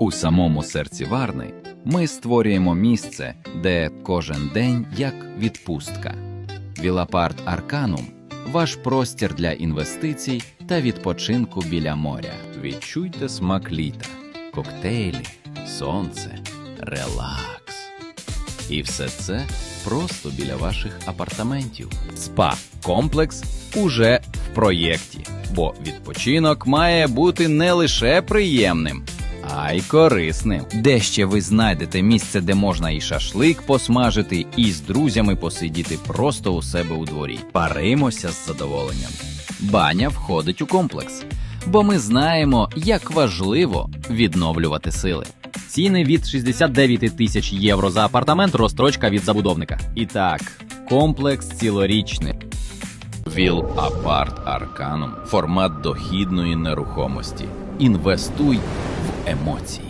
У самому серці Варни ми створюємо місце, де кожен день як відпустка. Вілапарт Арканум ваш простір для інвестицій та відпочинку біля моря. Відчуйте смак літа, коктейлі, сонце, релакс. І все це просто біля ваших апартаментів. Спа комплекс уже в проєкті, бо відпочинок має бути не лише приємним, а й корисним. Де ще ви знайдете місце, де можна і шашлик посмажити, і з друзями посидіти просто у себе у дворі. Паримося з задоволенням. Баня входить у комплекс, бо ми знаємо, як важливо відновлювати сили. Ціни від 69 тисяч євро за апартамент, розстрочка від забудовника. І так, комплекс цілорічний. Віл Апарт Арканум формат дохідної нерухомості. Інвестуй в емоції.